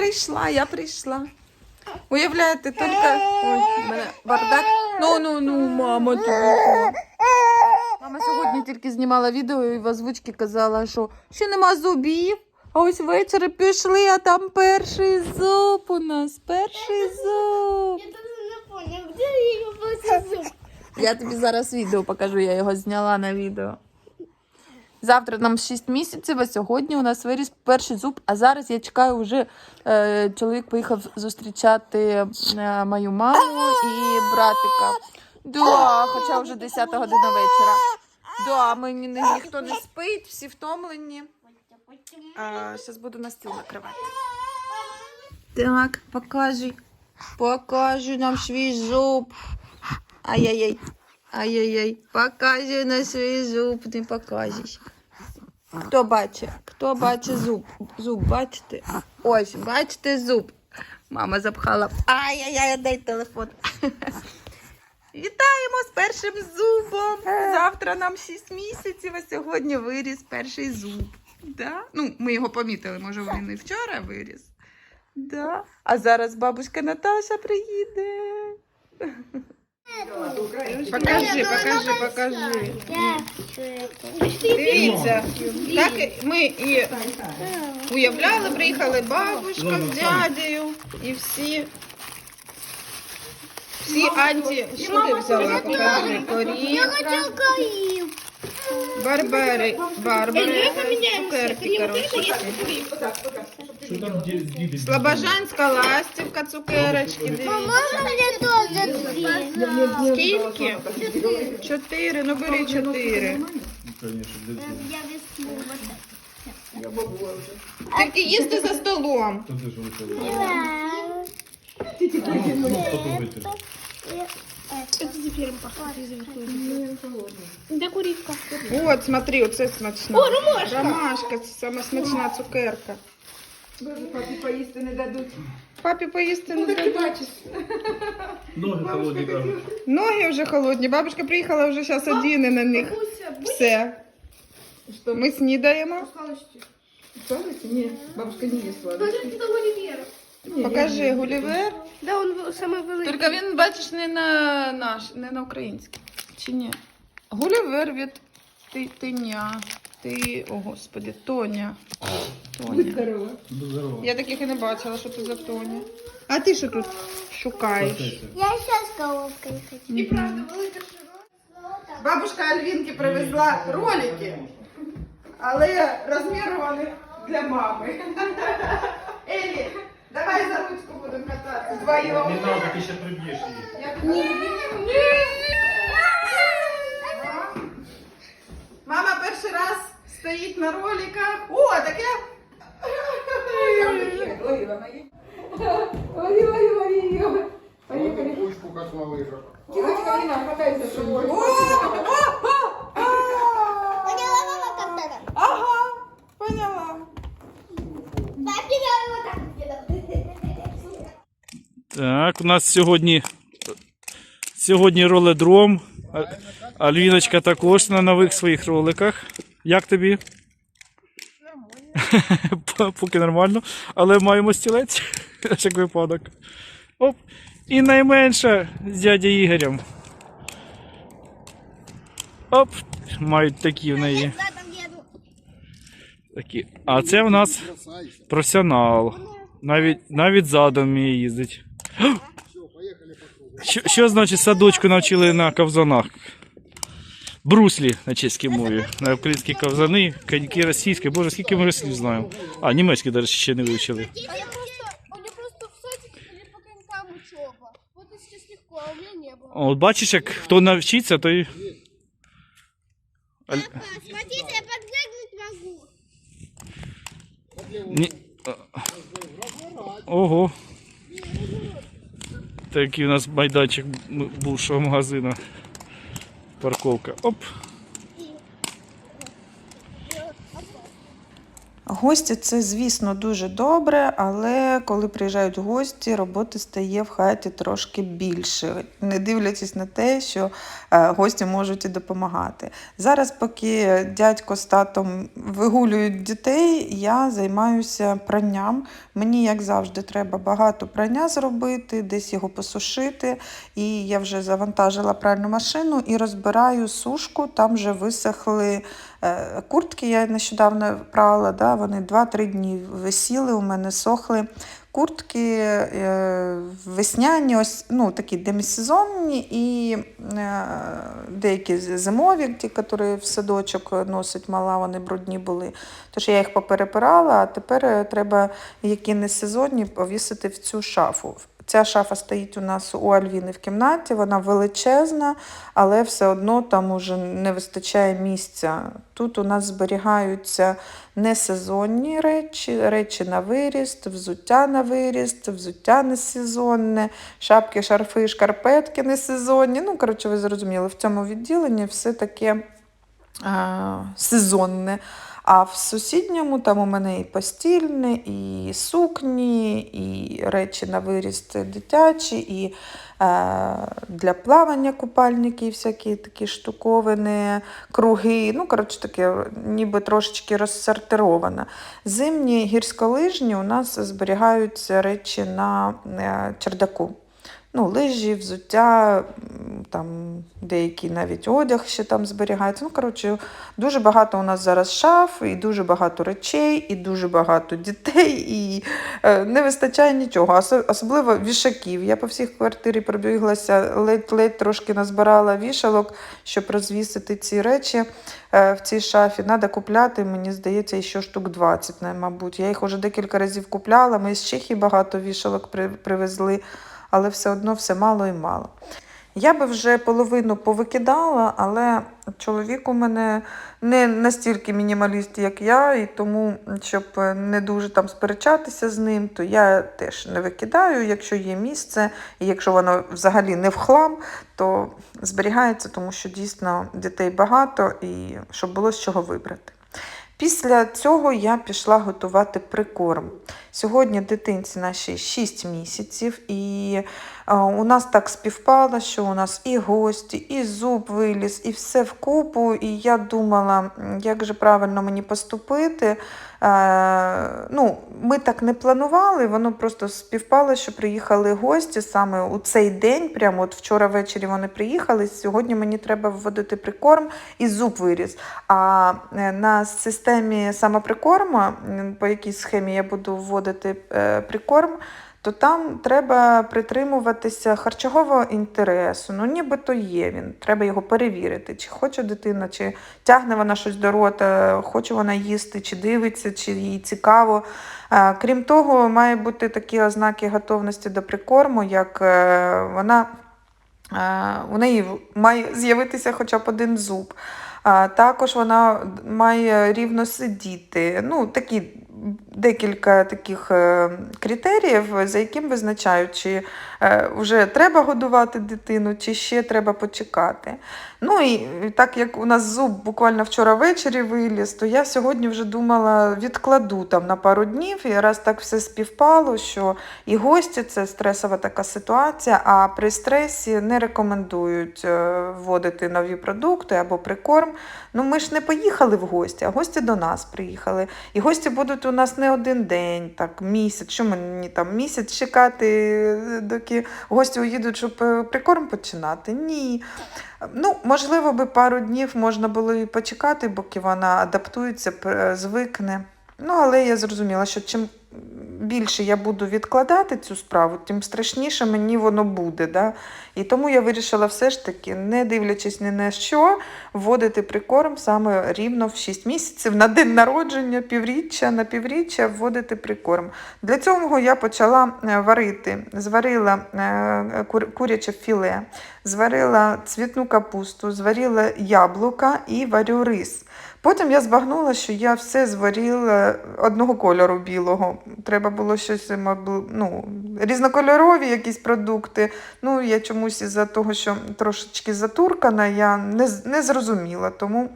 прийшла, я прийшла. Уявляєте, тільки. Ой, в мене бардак. Ну, ну, ну, мама, тихо. Мама сьогодні тільки знімала відео і в озвучці казала, що ще нема зубів. А ось ввечері пішли, а там перший зуб у нас. Перший. Я не зуб. Я тобі зараз відео покажу, я його зняла на відео. Завтра нам 6 місяців, а сьогодні у нас виріс перший зуб. А зараз я чекаю вже. Е, чоловік поїхав зустрічати е, мою маму і братика. Да, хоча вже 10 година вечора. Да, мені ні, ніхто не спить, всі втомлені. Зараз буду на стіл накривати. Так, покажи. Покажи нам свій зуб. Ай-яй-яй. Ай-яй-яй. Покажи на свій зуб, не покажеш. Хто бачить? Хто бачить зуб? Зуб, бачите? Ось, бачите зуб. Мама запхала. Ай-яй-яй, дай телефон. Вітаємо з першим зубом. Завтра нам 6 місяців, а сьогодні виріс перший зуб. Да? Ну, ми його помітили, може, він і вчора виріс. Да. А зараз бабушка Наташа приїде. Покажи, покажи, покажи. Дивіться, так ми і уявляли, приїхали бабушка з дядею і всі. Всі анті. Що ти взяла? Покажи. Корівка, барбери, барбери, цукерки, коротше. Що там діди? Слобожанська ластівка, цукерочки, дивіться. Мне тоже две? Скільки? Чотири, ну бери чотири. Я весну. Тільки їсти за столом. Та ти ж виходила. Ну, попробуйте. Это теперь Да куритка. От, смотри, оце смачно. О, ромашка. Ромашка, це сама смачна цукерка. Папі поїсти не дадуть. Папі поїсти Ну не так ти дадуть. бачиш. Ноги холодні кажуть. Ноги вже холодні. Бабушка приїхала вже зараз одіне на них. Все. Що? Ми снідаємо. Сладості? Ні, бабушка не їсть сладості. Ні, Покажи Гулівер. Да, он самый великий. Тільки він, бачиш, не на наш, не на український. Чи ні? Гулівер від ти, тиня. Ти, о господи, Тоня. Тоня. здорова. Ну, здорово. Я таких і не бачила, що це за Тоня. А ти що тут шукаєш? Я сейчас головкой хочу. І правда, велика Бабушка Альвінки привезла ролики, але розміровані для мами. Давай за ручку будемо кататися. Не Вдвоєм. треба, ти ще приб'єш її. Як ні. Мама перший раз стоїть на роликах. О, таке. Ой, вона є. Ой, ой, ой, ой. Поїхали. Кучку как на лыжах. Дівочка, Ліна, катайся з О, собою. о, о, у нас сьогодні, сьогодні роледром. Альвіночка також на нових своїх роликах. Як тобі? Нормально. Поки нормально. Але маємо стілець. всяк випадок. Оп. І найменша з дядя Ігорем. Оп. Мають такі в неї. Такі. А це в нас професіонал. Навіть, навіть задом вміє їздить. Що, що значить садочку навчили на ковзанах? Бруслі на чеській мові. На українські ковзани, коньки російські. Боже, скільки ми слів знаємо. А, німецькі навіть ще не вивчили. А. От бачиш, як хто навчиться, той. Аль- смотрите, я подпрыгнуть могу. Ні... Ого. Такий у нас майданчик бувшого магазину. Парковка. Оп. Гості це, звісно, дуже добре, але коли приїжджають гості, роботи стає в хаті трошки більше, не дивлячись на те, що е, гості можуть і допомагати. Зараз, поки дядько з татом вигулюють дітей, я займаюся пранням. Мені, як завжди, треба багато прання зробити, десь його посушити. І я вже завантажила пральну машину і розбираю сушку. Там вже висохли куртки. Я нещодавно прала, да, вони 2-3 дні висіли, у мене сохли. Куртки е, весняні, ось, ну, такі демісезонні і е, деякі зимові, ті, які в садочок носить мала, вони брудні були. Тож я їх поперепирала, а тепер е, треба, які не сезонні, повісити в цю шафу. Ця шафа стоїть у нас у Альвіни в кімнаті, вона величезна, але все одно там уже не вистачає місця. Тут у нас зберігаються несезонні речі, речі на виріст, взуття на виріст, взуття несезонне, шапки, шарфи, шкарпетки несезонні. Ну, коротше, ви зрозуміли, в цьому відділенні все таке сезонне. А в сусідньому там у мене і постільне, і сукні, і речі на виріст дитячі, і е, для плавання купальники, і всякі такі штуковини, круги. Ну, коротше, таке, ніби трошечки розсортировано. Зимні гірськолижні у нас зберігаються речі на е, чердаку. Ну, лижі, взуття, там деякий навіть одяг ще там зберігається. Ну, коротше, дуже багато у нас зараз шаф, і дуже багато речей, і дуже багато дітей, і е, не вистачає нічого, особливо вішаків. Я по всій квартирі пробіглася, ледь-ледь трошки назбирала вішалок, щоб розвісити ці речі е, в цій шафі. Треба купляти, мені здається, ще штук 20, мабуть. Я їх вже декілька разів купляла. Ми з Чехії багато вішалок привезли, але все одно все мало і мало. Я би вже половину повикидала, але чоловік у мене не настільки мінімаліст, як я, і тому, щоб не дуже там сперечатися з ним, то я теж не викидаю, якщо є місце, і якщо воно взагалі не в хлам, то зберігається, тому що дійсно дітей багато і щоб було з чого вибрати. Після цього я пішла готувати прикорм. Сьогодні дитинці нашій 6 місяців, і у нас так співпало, що у нас і гості, і зуб виліз, і все вкупу. І я думала, як же правильно мені поступити. Е, ну, ми так не планували, воно просто співпало, що приїхали гості саме у цей день. Прямо от вчора ввечері вони приїхали. Сьогодні мені треба вводити прикорм і зуб виріс. А е, на системі самоприкорму, по якій схемі я буду вводити е, прикорм, то там треба притримуватися харчового інтересу. Ну, нібито є він. Треба його перевірити, чи хоче дитина, чи тягне вона щось до рота, хоче вона їсти, чи дивиться, чи їй цікаво. Е, Крім того, має бути такі ознаки готовності до прикорму, як е, вона е, у неї має з'явитися хоча б один зуб. Також вона має рівно сидіти. Ну, такі декілька таких е, критеріїв, за яким визначають, чи е, вже треба годувати дитину, чи ще треба почекати. Ну і так як у нас зуб буквально вчора ввечері виліз, то я сьогодні вже думала, відкладу там на пару днів. І раз так все співпало, що і гості це стресова така ситуація, а при стресі не рекомендують е, вводити нові продукти або прикорм. Ну ми ж не поїхали в гості, а гості до нас приїхали. І гості будуть у нас не один день, так місяць. Що мені там місяць чекати, е, доки гості уїдуть, щоб е, прикорм починати? Ні. Ну, можливо, би пару днів можна було і почекати, поки вона адаптується, звикне. Ну, але я зрозуміла, що чим більше я буду відкладати цю справу, тим страшніше мені воно буде. Да? І тому я вирішила все ж таки, не дивлячись ні на що, вводити прикорм саме рівно в 6 місяців на день народження, півріччя на півріччя вводити прикорм. Для цього я почала е, варити. Зварила е, куряче філе, зварила цвітну капусту, зварила яблука і варю рис. Потім я збагнула, що я все зваріла одного кольору білого. Треба було щось мабуть, ну, різнокольорові якісь продукти. Ну, я чомусь із-за того, що трошечки затуркана, я не, не зрозуміла. Тому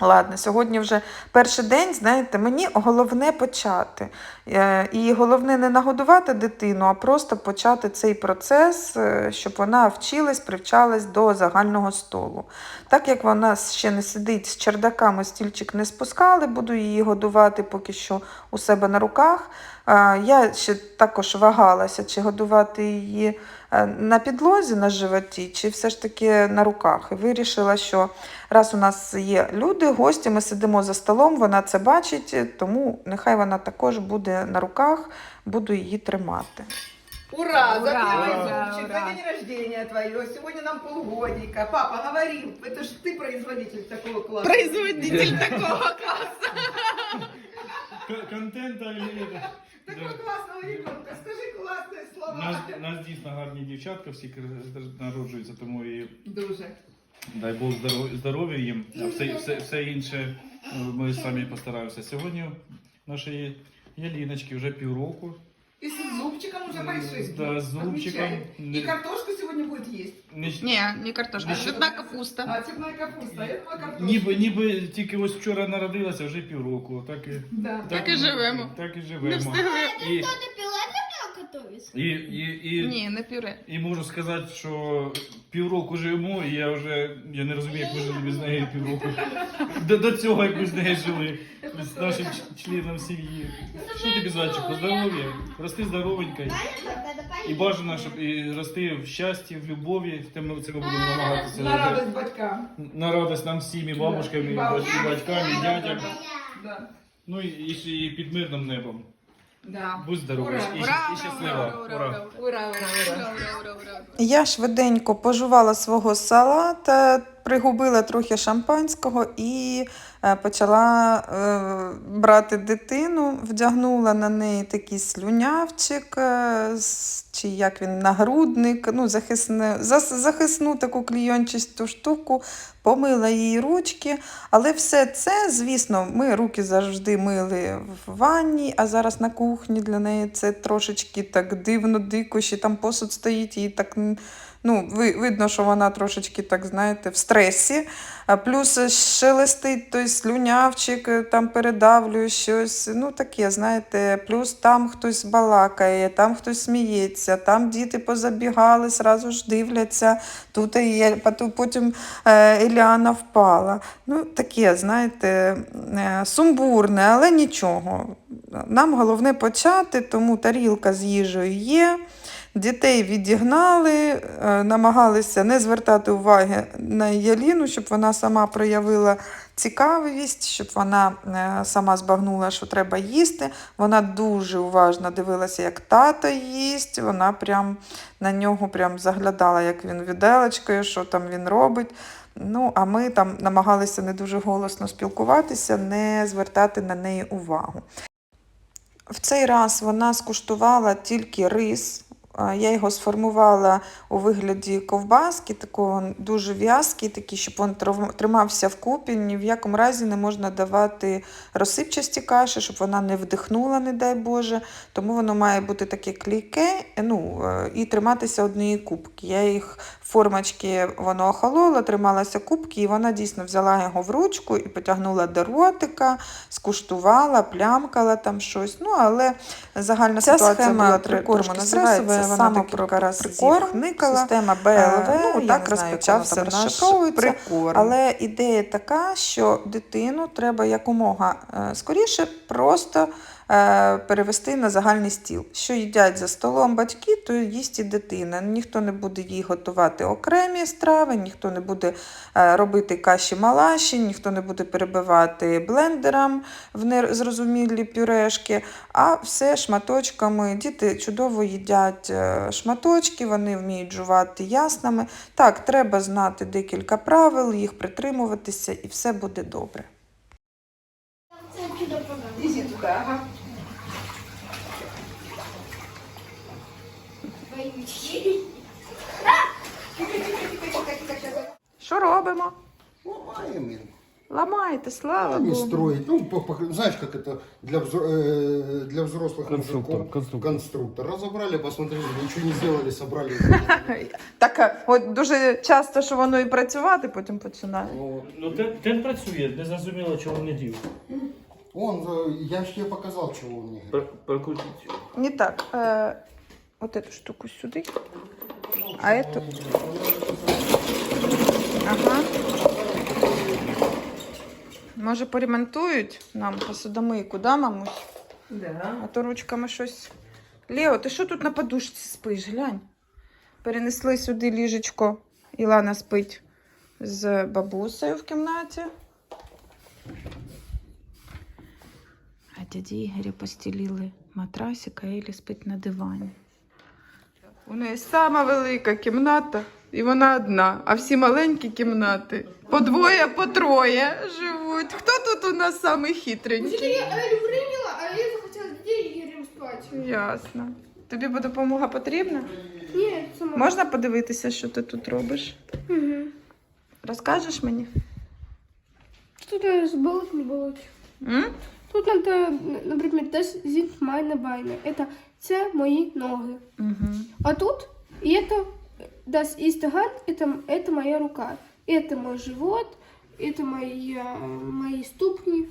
Ладно, сьогодні вже перший день, знаєте, мені головне почати. Е, І головне не нагодувати дитину, а просто почати цей процес, е, щоб вона вчилась, привчалась до загального столу. Так як вона ще не сидить з чердаками, стільчик не спускали, буду її годувати поки що у себе на руках. Е, Я ще також вагалася, чи годувати її е, на підлозі на животі, чи все ж таки на руках. І вирішила, що раз у нас є люди, гості, ми сидимо за столом, вона це бачить, тому нехай вона також буде на руках, буду її тримати. Ура! За Ура, первый ура, зубчик, ура. за день рождения твое. Сегодня нам полгодика. Папа говорил, это ж ты производитель такого класса. Производитель такого Контент Такого классного ребенка. Скажи класне У слова. нас, нас дійсно гарні дівчатка, всі народжуються, тому і Дуже. дай Бог здоров- здоров'я їм, а все, все, все інше е, ми самі постараємося. Сьогодні нашої Яліночки вже півроку. І з зубчиком уже майже Да, зубчиком. И картошку сегодня будет есть. Ні, не картошка, Не цвітна капуста. А, цветная капуста. Я думала, картошка. Ніби, ніби тільки ось вчора народилася, вже півроку. Так і, Да. Так і живемо. Так і Не живемо. встигли. І, Готовится? і, і, і, Ні, не пюре. І можу сказати, що півроку живемо, і я вже я не розумію, як ми жили без неї півроку. До, до цього як ми з нею жили, з нашим ч- членом сім'ї. Що тобі, зайчику, здоров'я? Рости здоровенька. І бажано, щоб і рости в щасті, в любові. Те ми це ми будемо намагатися. На радость батькам. На радость нам всім, і бабушкам, і батькам, і дядям. Да. Ну і, і, ще і під мирним небом. Да. Будь здоровий Ура, і, Ура, і щаслива. ура, ура, Ура. ура, Ура, ура, ура. ура, ура, ура, ура. Я швиденько пожувала свого салата, пригубила трохи шампанського і почала е, брати дитину, вдягнула на неї такий слюнявчик, е, чи як він, нагрудник, ну, захисне, захисну таку клійончисту штуку, помила їй ручки. Але все це, звісно, ми руки завжди мили в ванні, а зараз на кухні для неї це трошечки так дивно, дико, ще там посуд стоїть, і так ну, ви, видно, що вона трошечки, так знаєте, в стресі. Плюс шелестить той слюнявчик, е, там передавлює щось. Ну, таке, знаєте, плюс там хтось балакає, там хтось сміється, там діти позабігали, зразу ж дивляться. Тут і потім- Еліана впала. Ну, таке, знаєте, е, сумбурне, але нічого. Нам головне почати, тому тарілка з їжею є. Дітей відігнали, е, намагалися не звертати уваги на Яліну, щоб вона сама проявила цікавість, щоб вона е, сама збагнула, що треба їсти. Вона дуже уважно дивилася, як тато їсть. Вона прям на нього прям заглядала, як він віделочкою, що там він робить. Ну, а ми там намагалися не дуже голосно спілкуватися, не звертати на неї увагу. В цей раз вона скуштувала тільки рис. Я його сформувала у вигляді ковбаски, такого дуже в'язкий, такий, щоб він тримався вкупі. Ні в якому разі не можна давати розсипчасті каші, щоб вона не вдихнула, не дай Боже. Тому воно має бути таке клейке ну, е, і триматися однієї кубки. Я їх формочки воно охололо, трималася кубки, і вона дійсно взяла його в ручку і потягнула до ротика, скуштувала, плямкала там щось. Ну, але загальна Ця ситуація схема була прикорму називається, вона кілька разів прикорм, хникала. Система Е, БЛВ, ну, я так не знаю, розпочався як наш прикорм. Але ідея така, що дитину треба якомога е, скоріше просто перевести на загальний стіл. Що їдять за столом батьки, то їсть і дитина. Ніхто не буде їй готувати окремі страви, ніхто не буде е, робити каші малаші, ніхто не буде перебивати блендером в незрозумілі пюрешки, а все шматочками. Діти чудово їдять е, шматочки, вони вміють жувати яснами. Так, треба знати декілька правил, їх притримуватися, і все буде добре. Ага. Що робимо? Ламаємо. Ламаєте, слава Не Богу. строить. Ну, по- по- знаешь, как это для, взро- э, для взрослых Конструктор, мужиков. конструктор. Конструктор. Разобрали, посмотрели, ничего не сделали, собрали. Так, а, от дуже часто, що воно і працювати потім починає. Ну, Ну, ten, ten працює, не зрозуміло, чого не грів. Он, э, я ж тебе показал, чего он не говорит. Прокрутіть. Не так. Е, от эту штуку сюди. А эту. Може, поремонтують нам посудомийку, да, мамусь? Да. А то ручками щось. Лео, ти що тут на подушці спиш? Глянь. Перенесли сюди ліжечко. Ілана спить з бабусею в кімнаті. А дяді Ігоря постелили матрасик, а Елі спить на дивані. У неї сама велика кімната, і вона одна, а всі маленькі кімнати. По двоє, по троє живуть. Хто тут у нас самий Вообще-то хитренький? я Элю приняла, а я захотела с Игорем спать. Ясно. Тобі допомога потрібна? Нет, сама. Можна подивитися, що ти тут робиш? Угу. Розкажеш мені? Тут надо сболоть, не болоть. М? Тут надо, например, das sind meine Beine. Это це мої ноги. Угу. А тут и это das ist Hand, это, это моя рука. Это мой живот, это моя, мои ступни.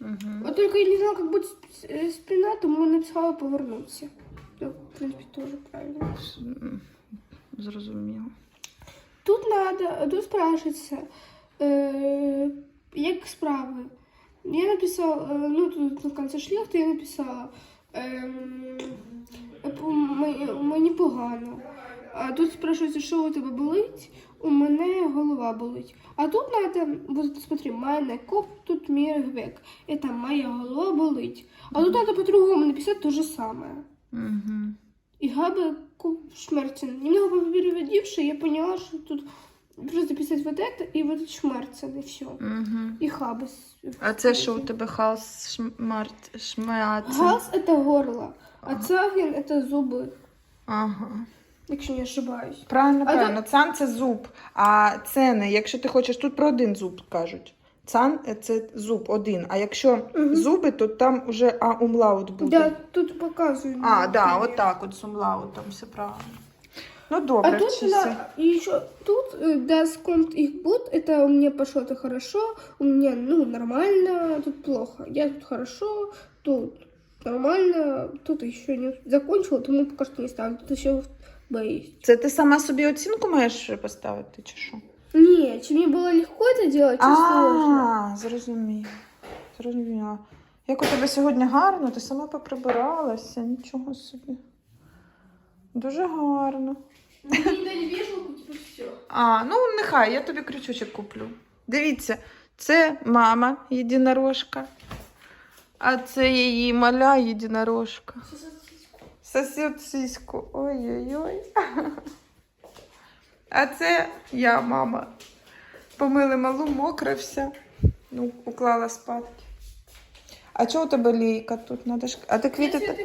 Угу. Вот только я не знала, как будет сп- э, спина, тому написала повернуться. Ну, в принципе, тоже правильно. Зрозуміло. Тут надо, тут спрашивается, э, як справи. Я написала, э, ну тут на конце шляхти я написала, ем, по- ме- мені погано. А тут спрашивается, що у тебе болить? У мене голова болить. А тут надо, вот смотри, мене коп тут міргвек. Это моя голова болить. А тут надо по-другому написать то же самое. Угу. И Габа Шмерцен. Немного переводивши, я поняла, что тут просто писать вот это и вот этот Шмерцен, и все. Угу. И Хабас. А це що у тебе халс шмарт шмеаце? Газ это горло, а цагин это зубы, Ага. якщо не ошибаюсь. Правильно, А правильно. Цан це зуб, а цени, якщо ти хочеш, тут про один зуб кажуть. Цан е, це зуб один. А якщо Мгм. зуби, то там уже а умлаут буде. Да, тут показывают. А, да, от так, от з умлаутом, все правильно. Ну добре, А тут, вчися. на, и еще тут, э, das kommt ich gut, это у меня пошло это хорошо, у меня, ну, нормально, тут плохо. Я тут хорошо, тут нормально, тут еще не закончила, тому пока что не ставлю, тут еще Б есть. Це ти сама собі оцінку маєш поставити, чи що? Не, чем мне было легко это делать, сложно. А, зрозуміла. Зрозуміла. Як у тебе сьогодні гарно, ти сама поприбиралася, нічого собі. Дуже гарно. Дали все. А, ну нехай, я тобі крючочок куплю. Дивіться, це мама єдинорожка, а це її маля єдинорожка. Сосед сіську. Ой-ой-ой. А це я, мама. Помили малу, мокра вся. Ну, уклала спадки. А чого у тебе лійка тут? Надо ж... А ти квіти. та-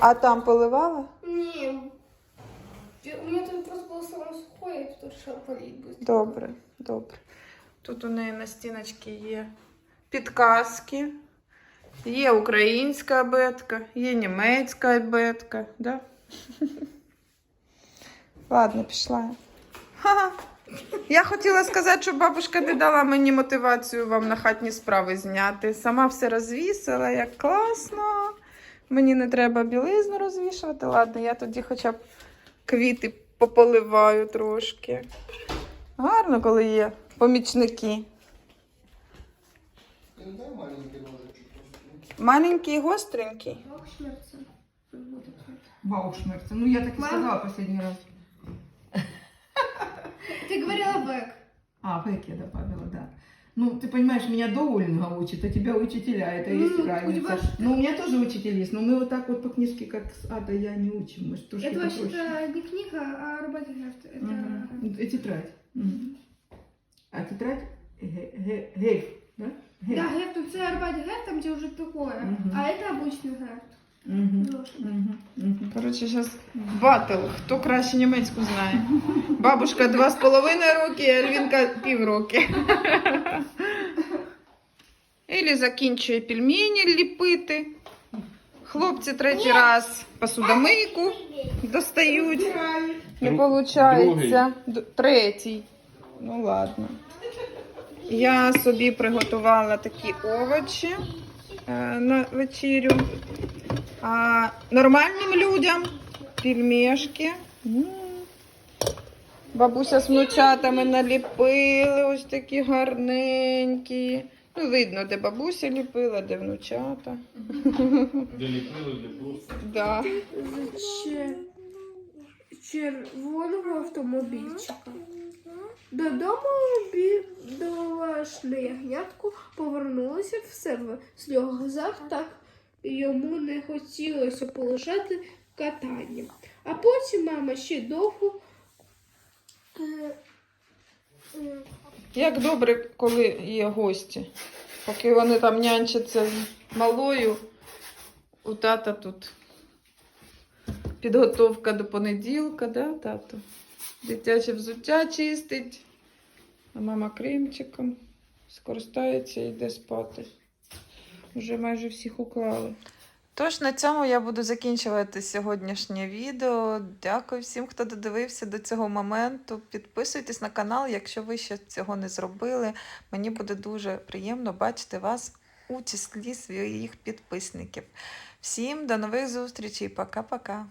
А там поливала? Не, я- у меня тут просто было самое сухое, тут решила полить быстро. Добре, добре. Тут у неї на стіночці є підказки, є українська абетка, є німецька абетка, да? Ладно, пішла. Ха-ха. Я хотіла сказати, що бабушка не дала мені мотивацію вам на хатні справи зняти. Сама все розвісила, як класно. Мені не треба білизну розвішувати. Ладно, я тоді хоча б квіти пополиваю трошки. Гарно, коли є помічники. Ну, дай маленький. Маленький і гостренький. Ох, шмерца. Вот это. Баушмерцы. Ну, я так и Мам. сказала последний раз. Ты говорила бэк. А, Хэк я добавила, да. Ну, ты понимаешь, меня Доулинга учит, а тебя учителя, это Ну, есть разница. Ну, у меня тоже учитель есть, но мы вот так вот по книжке, как с ада, я не учим, трошки Это вообще-то не книга, а работа. Это... Мгм. И тетрадь. Мгм. А тетрадь ге- ге- гейф, да? Гейф. Да, гефт, тут це арбат гефт, там где уже такое. Мгм. А это обычный гефт. Мгм. Зошит. Мгм. Мгм. Коротше, зараз батл. Хто краще німецьку знає? Бабушка два з половиною роки, а Альвінка півроки. Елі закінчує пельмені ліпити. Хлопці третій раз посудомийку достають. Не Дру- виходить. Третій. Ну ладно. Я собі приготувала такі овочі е, на вечерю. А нормальним людям пельмешки. Бабуся з внучатами наліпили ось такі гарненькі. Ну, видно, де бабуся ліпила, де внучата. Де ліпили, де просто. Да. Чер... червоного автомобільчика. Додому бідолашне ягнятку повернулося все в сльозах, так йому не хотілося полишати катання. А потім мама ще довго. е, е, Як добре, коли є гості. Поки вони там нянчаться з малою, у тата тут підготовка до понеділка, да, тато? Дитяче взуття чистить, а мама кремчиком скористається і йде спати. Вже майже всіх уклали. Тож на цьому я буду закінчувати сьогоднішнє відео. Дякую всім, хто додивився до цього моменту. Підписуйтесь на канал, якщо ви ще цього не зробили. Мені буде дуже приємно бачити вас у числі своїх підписників. Всім до нових зустрічей. Пока-пока.